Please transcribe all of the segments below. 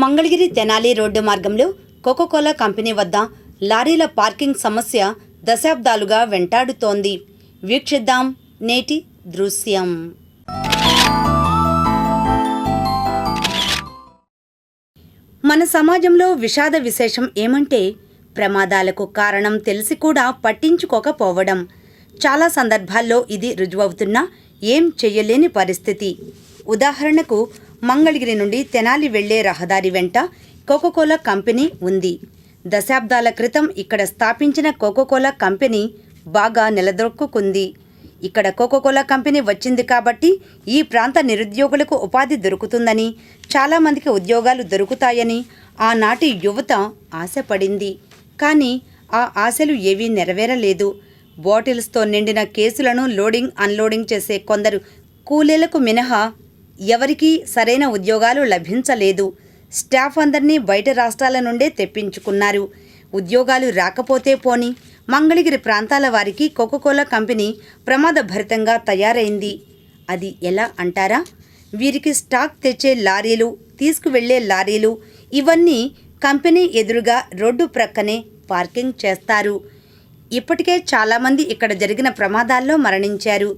Mangalagiri Tenali road మార్గంలో Coca Cola company వద్ద లారీల పార్కింగ్ సమస్య దశాబ్దాలుగా వెంటాడుతోంది. వీక్షిద్దాం నేటి దృశ్యం. మన సమాజంలో విషాద విశేషం ఏమంటే ప్రమాదాలకు కారణం తెలిసి కూడా పట్టించుకోకపోవడం. చాలా సందర్భాల్లో ఇది రుజువవుతున్నా ఏం చెయ్యలేని పరిస్థితి. ఉదాహరణకు మంగళగిరి నుండి తెనాలి వెళ్ళే రహదారి వెంట కోకోకోలా కంపెనీ ఉంది. దశాబ్దాల క్రితం ఇక్కడ స్థాపించిన కోకోకోలా కంపెనీ బాగా నిలదొక్కుకుంది. ఇక్కడ కోకోకోలా కంపెనీ వచ్చింది కాబట్టి ఈ ప్రాంత నిరుద్యోగులకు ఉపాధి దొరుకుతుందని చాలామందికి ఉద్యోగాలు దొరుకుతాయని ఆనాటి యువత ఆశపడింది. కానీ ఆ ఆశలు ఏవీ నెరవేరలేదు. బాటిల్స్తో నిండిన కేసులను లోడింగ్ అన్లోడింగ్ చేసే కొందరు కూలీలకు మినహా ఎవరికీ సరైన ఉద్యోగాలు లభించలేదు. స్టాఫ్ అందరినీ బయట రాష్ట్రాల నుండే తెప్పించుకున్నారు. ఉద్యోగాలు రాకపోతే పోని మంగళగిరి ప్రాంతాల వారికి కోకోకోలా కంపెనీ ప్రమాదభరితంగా తయారైంది. అది ఎలా అంటారా? వీరికి స్టాక్ తెచ్చే లారీలు తీసుకువెళ్ళే లారీలు ఇవన్నీ కంపెనీ ఎదురుగా రోడ్డు ప్రక్కనే పార్కింగ్ చేస్తారు. ఇప్పటికే చాలామంది ఇక్కడ జరిగిన ప్రమాదాల్లో మరణించారు.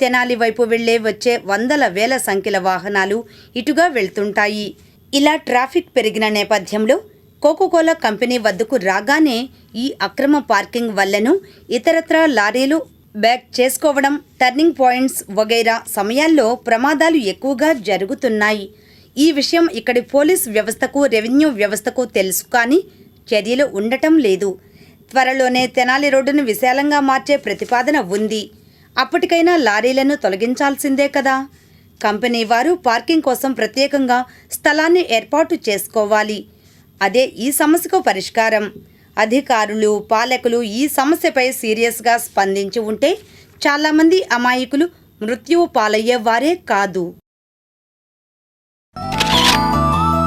తెనాలి వైపు వెళ్ళే వచ్చే వందల వేల సంఖ్యల వాహనాలు ఇటుగా వెళ్తుంటాయి. ఇలా ట్రాఫిక్ పెరిగిన నేపథ్యంలో కోకోకోలా కంపెనీ వద్దకు రాగానే ఈ అక్రమ పార్కింగ్ వల్లను ఇతరత్రా లారీలు బ్యాక్ చేసుకోవడం టర్నింగ్ పాయింట్స్ వగైరా సమయాల్లో ప్రమాదాలు ఎక్కువగా జరుగుతున్నాయి. ఈ విషయం ఇక్కడి పోలీస్ వ్యవస్థకు రెవెన్యూ వ్యవస్థకు తెలుసు కానీ చర్యలు ఉండటం లేదు. త్వరలోనే తెనాలి రోడ్డును విశాలంగా మార్చే ప్రతిపాదన ఉంది. అప్పటికైనా లారీలను తొలగించాల్సిందే కదా. కంపెనీ వారు పార్కింగ్ కోసం ప్రత్యేకంగా స్థలాన్ని ఏర్పాటు చేసుకోవాలి. అదే ఈ సమస్యకు పరిష్కారం. అధికారులు పాలకులు ఈ సమస్యపై సీరియస్గా స్పందించి ఉంటే చాలామంది అమాయకులు మృత్యువు పాలయ్యేవారే కాదు.